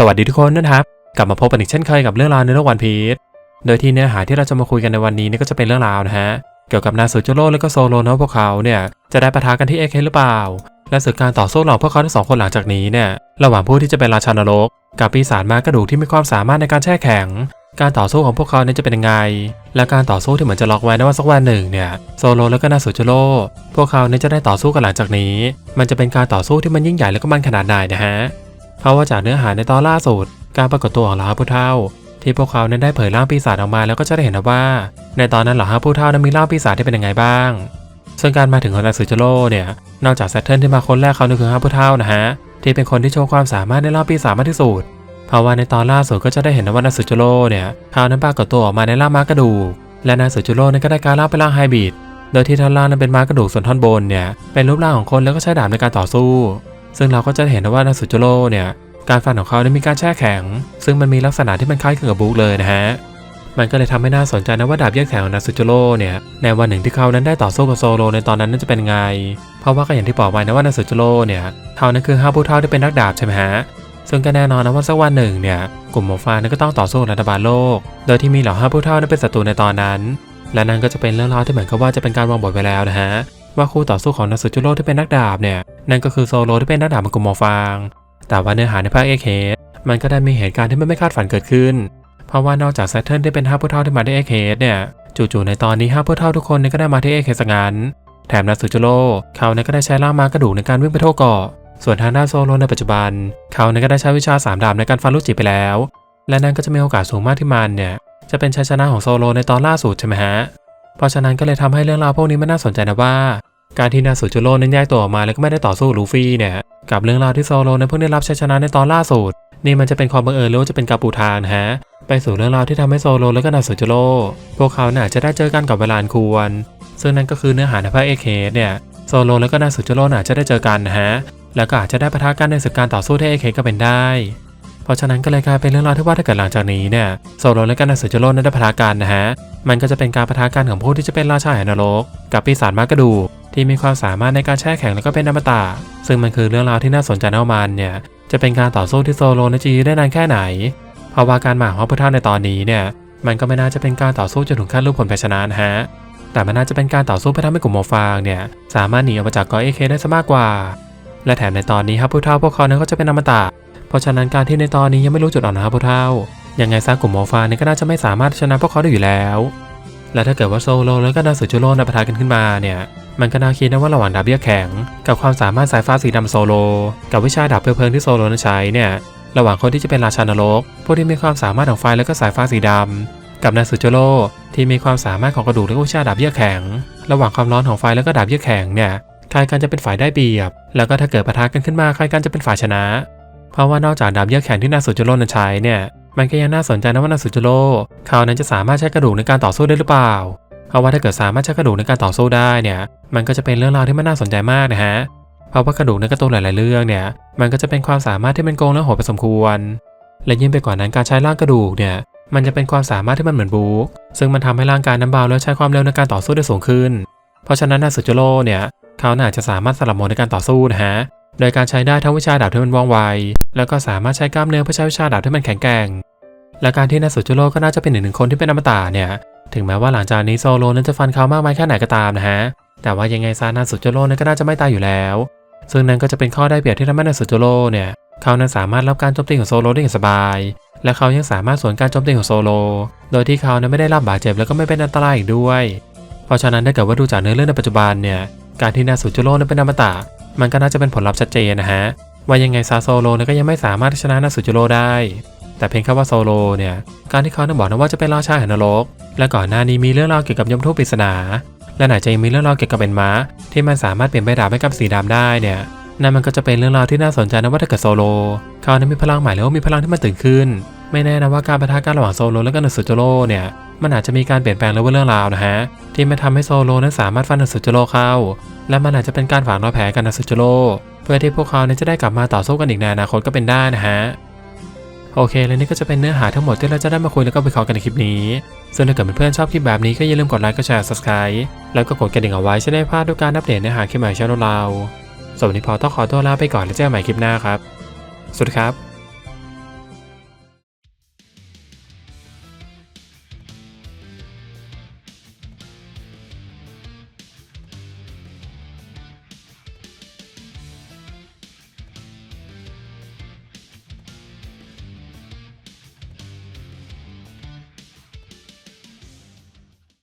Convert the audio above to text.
สวัสดีทุกคนนะครับ กลับมาพบกันอีกเช่นเคยกับเรื่องราวในโลกวันพีชโดยที่เนื้อหาที่เราจะมาคุยกันในวันนี้นี่ก็จะเป็นเรื่องราวนะฮะ เกี่ยวกับนาซูโจโร่และก็โซโลนะพวกเขาเนี่ยจะได้ปะทะกันที่เอเคหรือเปล่า และศึกการต่อสู้ระหว่างพวกเขาทั้งสองคนหลังจากนี้เนี่ยระหว่างผู้ที่จะเป็นราชานรก กับปีศาจมากระดูกที่มีความสามารถในการแช่แข็ง การต่อสู้ของพวกเขาเนี่ยจะเป็นยังไง และการต่อสู้ที่เหมือนจะล็อกไว้นะว่าสักวันหนึ่งเนี่ยโซโลและก็นาซูโจโร่พวกเขาเนี่ยจะได้ต่อสู้กันหลังจากนี้ มันจะเป็นการต่อสู้ที่มันยิ่งใหญ่และก็มันขนาดไหนนะฮะ เพราะว่าจากเนื้อหาในตอนล่าสุด การปรากฏตัวของเหล่าห้าผู้เฒ่า ที่พวกเขานั้นได้เผยร่างปีศาจออกมาแล้วก็จะได้เห็นนะว่า ในตอนนั้นเหล่าห้าผู้เฒ่านั้นมีร่างปีศาจที่เป็นยังไงบ้าง ซึ่งการมาถึงของนาซูโจโร่เนี่ยนอกจากแซตเทิลที่มาคนแรกเขานี่คือห้าผู้เฒ่านะฮะที่เป็นคนที่โชว์ความสามารถในร่างปีศาจมากที่สุดเพราะว่าในตอนล่าสุดก็จะได้เห็นนะว่านาซูโจโร่เนี่ยเขานั้นปรากฏตัวออกมาในร่างม้ากระดูกและนาซูโจโร่นั้นก็ได้การล่างเป็นร่างไฮบริดโดยที่ท่อนล่างนั้นเป็นม้ากระดูกส่วนท่อนบนเนี่ยเป็นรูปร่างของคนแล้วก็ใช้ดาบในการต่อสู้ ซึ่งเราก็จะเห็นนะว่านาซูโจโร่เนี่ยการฟันของเขาได้มีการแช่แข็ง ซึ่งมันมีลักษณะที่มันคล้ายคลึงกับบุ๊กเลยนะฮะ มันก็เลยทำให้น่าสนใจนะว่าดาบแยกแข็งของนาซูโจโร่เนี่ยในวันหนึ่งที่เขานั้นได้ต่อสู้กับโซโลในตอนนั้นนั้นจะเป็นไง เพราะว่าก็อย่างที่บอกไว้นะว่านาซูโจโร่เนี่ยเขานั้นคือห้าผู้เท่าที่เป็นนักดาบใช่ไหมฮะซึ่งก็แน่นอนนะว่าสักวันหนึ่งเนี่ยกลุ่มหมฟานั้นก็ต้องต่อสู้รัฐบาลโลก โดยที่มีเหล่าห้าผู้เท่านั้นเป็นศัตรูในตอนนั้น และนั่นก็จะเป็นเรื่องราวที่เหมือนกับว่าจะเป็นการวางบทไว้แล้วนะฮะว่าคู่ต่อสู้ของนาซูโจโร่ที่เป็นนักดาบเนี่ย นั่นก็คือโซโลที่เป็นนักดาบของกลุ่มอฟาง แต่ว่าเนื้อหาในภาคเอเคสมันก็ได้มีเหตุการณ์ที่ไม่คาดฝันเกิดขึ้น เพราะว่านอกจากแซตเทิลที่เป็นห้าผู้เท่าที่มาที่เอเคสเนี่ยจู่ๆในตอนนี้ห้าผู้เท่าทุกคนก็ได้มาที่เอเคสงั้นแถมนาซูโจโร่เขาเนี่ยก็ได้ใช้ล่างมากระดูกในการวิ่งไปทั่วเกาะส่วนทางด้านโซโลในปัจจุบัน เขาเนี่ยก็ได้ใช้วิชาสามดาบในการฟันลูกจิไปแล้ว และนั่นก็จะมีโอกาสสูงมากที่มันเนี่ยจะเป็นชัยชนะของโซโลในตอนล่าสุดใช่ไหมฮะ เพราะฉะนั้นก็เลยทำให้เรื่องราวพวกนี้มันน่าสนใจนะว่า การที่นาซูโจโร่นั้นแยกตัวออกมาแล้วก็ไม่ได้ต่อสู้ลูฟี่เนี่ยกับเรื่องราวที่โซโลนั้นเพิ่งได้รับชัยชนะในตอนล่าสุดนี่มันจะเป็นความบังเอิญหรือว่าจะเป็นการปูทางนะฮะไปสู่เรื่องราวที่ทำให้โซโลและก็นาซูโจโร่พวกเขาเนี่ยจะได้เจอกันกับเวลานควร ซึ่งนั่นก็คือเนื้อหาในภาคเอเคเนี่ยโซโลและก็นาซูโจโร่อาจจะได้เจอกันนะฮะแล้วก็อาจจะได้ปะทะกันในศึกการต่อสู้ที่เอเคก็เป็นได้เพราะฉะนั้นก็เลยกลายเป็นเรื่องราวที่ว่าถ้าเกิดหลังจากนี้เนี่ยโซโลและก็นาซูโจโรนั้นได้ปะทะกันนะฮะ มันก็จะเป็นการปะทะกันของผู้ที่จะเป็นราชาแห่งนรก กับปีศาจมากระดูก ที่มีความสามารถในการแช่แข็งแล้วก็เป็นอมตะซึ่งมันคือเรื่องราวที่น่าสนใจเอามันเนี่ยจะเป็นการต่อสู้ที่โซโลนจะยื้อได้นานแค่ไหน เพราะว่าการหมาของพระพุทธเจ้าในตอนนี้เนี่ยมันก็ไม่น่าจะเป็นการต่อสู้จนถึงขั้นรูปผลแพ้ชนะนะฮะแต่มันน่าจะเป็นการต่อสู้เพื่อทำให้กลุ่มโมฟางเนี่ยสามารถหนีออกมาจากกาะเอเคได้ซะมากกว่า และแถมในตอนนี้ฮับพุทธเจ้าพวกเขานั้นก็จะเป็นอมตะเพราะฉะนั้นการที่ในตอนนี้ยังไม่รู้จุดอ่อนของฮับพุทธเจ้ายังไงซะกลุ่มโมฟางเนี่ยก็น่าจะไม่สามารถชนะพวกเขาได้อยู่แล้ว และถ้าเกิดว่าโซโลแล้วก็นาสุจูโร่นปะทะกันขึ้นมาเนี่ย มันก็น่าคิดนะว่าระหว่างดาบเบี้ยแข็ง กับความสามารถสายฟ้าสีดำโซโล กับวิชาดาบเพลิงเพลิงที่โซโลนั้นใช้เนี่ยระหว่างคนที่จะเป็นราชานรกผู้ที่มีความสามารถของไฟแล้วก็สายฟ้าสีดำกับนาสุจโรที่มีความสามารถของกระดูกและวิชาดาบเบี้ยแข็ง ระหว่างความร้อนของไฟแล้วก็ดาบเบี้ยแข็งเนี่ยใครกันจะเป็นฝ่ายได้เปรียบ แล้วก็ถ้าเกิดปะทะกันขึ้นมาใครกันจะเป็นฝ่ายชนะ เพราะว่านอกจากดาบเบี้ยแข็งที่นาสุจโรนั้นใช้เนี่ยมันก็ยังน่าสนใจนะว่านาสุจโร่เขานั้นจะสามารถใช้กระดูกในการต่อสู้ได้หรือเปล่าเพราะว่าถ้าเกิดสามารถใช้กระดูกในการต่อสู้ได้เนี่ย มันก็จะเป็นเรื่องราวที่มันน่าสนใจมากนะฮะ เพราะว่ากระดูกในกร์ตูนหลาย ๆ เรื่องเนี่ย มันก็จะเป็นความสามารถที่มันโกงและโหดพอสมควร และยิ่งไปกว่านั้นการใช้ร่างกระดูกเนี่ย มันจะเป็นความสามารถที่มันเหมือนบุ๊กซึ่งมันทำให้ร่างกายน้ำเบาแล้วใช้ความเร็วในการต่อสู้ได้สูงขึ้น เพราะฉะนั้นนาสุจโร่เนี่ย เขาน่าจะสามารถสลับโหมดในการต่อสู้นะฮะ โดยการใช้ได้ทั้งวิชาดาบที่มันว่องไว แล้วก็สามารถใช้กล้ามเนื้อเพื่อใช้วิชาดาบที่มันแข็งแกร่ง และการที่นาสุจโร่ก็น่าจะเป็นหนึ่งหนึ่งคนที่เป็นอมตะเนี่ย ถึงแม้ว่าหลังจากนี้โซโลนั้นจะฟันเขามากมายแค่ไหนก็ตามนะฮะ แต่ว่ายังไงซานาสุโจโร่นั้นก็น่าจะไม่ตายอยู่แล้ว ซึ่งนั่นก็จะเป็นข้อได้เปรียบที่ทำให้นาสุโจโร่เนี่ยเขานั้นสามารถรับการโจมตีของโซโลได้อย่างสบาย และเขายังสามารถสวนการโจมตีของโซโล โดยที่เขานั้นไม่ได้รับบาดเจ็บแล้วก็ไม่เป็นอันตรายอีกด้วย เพราะฉะนั้นถ้าเกิดว่าดูจากเนื้อเรื่องในปัจจุบันเนี่ยการที่นาสุโจโร่นั้นเป็นอมตะมันก็น่าจะเป็นผลลัพธ์ชัดเจนนะฮะว่ายังไงซาโซโลเนั้นก็ยังไม่สามารถชนะนาสุโจโร่ได้ แต่เพียงแค่ว่าโซโลเนี่ยการที่เขานั้นบอกนะว่าจะเป็นราชาแห่งนรก และก่อนหน้านี้มีเรื่องราวเกี่ยวกับยมทูตปริศนา และไหนจะยังมีเรื่องราวเกี่ยวกับเป็นม้า ที่มันสามารถเปลี่ยนใบดาบให้กับสีดำได้เนี่ยนั่นมันก็จะเป็นเรื่องราวที่น่าสนใจนะว่าถ้าเกิดโซโลเขานั้นมีพลังใหม่แล้วามีพลังที่มันตื่นขึ้น ไม่แน่นะว่าการปะทะกันระหว่างโซโลและก็นันสุโจโรเนี่ยมันอาจจะมีการเปลี่ยนแปลงแล้วว่าเรื่องราวนะฮะที่มันทำให้โซโลนั้นสามารถฟันนันสุโจโรเข้า และมันอาจจะเป็นการฝากรอยแผลกันนันสุโจโรเพื่อที่พวกเขาเนี่ยจะได้กลับมาต่อสู้กันอีกในอนาคตก็เป็นได้นะฮะ โอเค และนี่ก็จะเป็นเนื้อหาทั้งหมดที่เราจะได้มาคุยแล้วก็วิเคราะห์กันในคลิปนี้ ส่วนถ้าเกิดเพื่อนๆชอบคลิปแบบนี้ก็อย่าลืมกดไลค์ กดแชร์ subscribe แล้วก็กดกระดิ่งเอาไว้จะได้พลาดทุกการอัปเดตเนื้อหาคลิปใหม่ช่องเราสวัสดีพอต้องขอตัวลาไปก่อนแล้วเจอกันใหม่คลิปหน้าครับ สวัสดีครับ